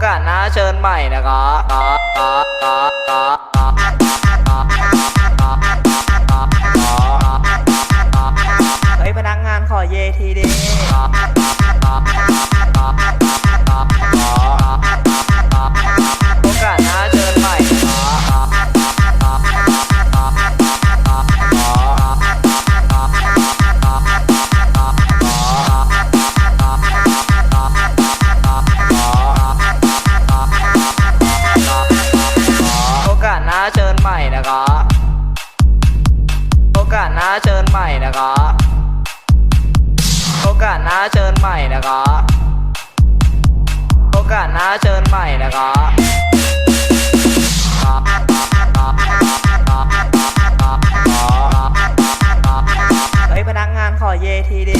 อกาสหน้าเชิญใหม่นะครับเฮ้ยพนักงานขอเยทีดิ นะครับโอกาสหน้าเชิญใหม่นะครับโอกาสหน้าเชิญใหม่นะครับโอกาสหน้าเชิญใหม่นะครับเฮ้ยพนักงานขอเยทีดิ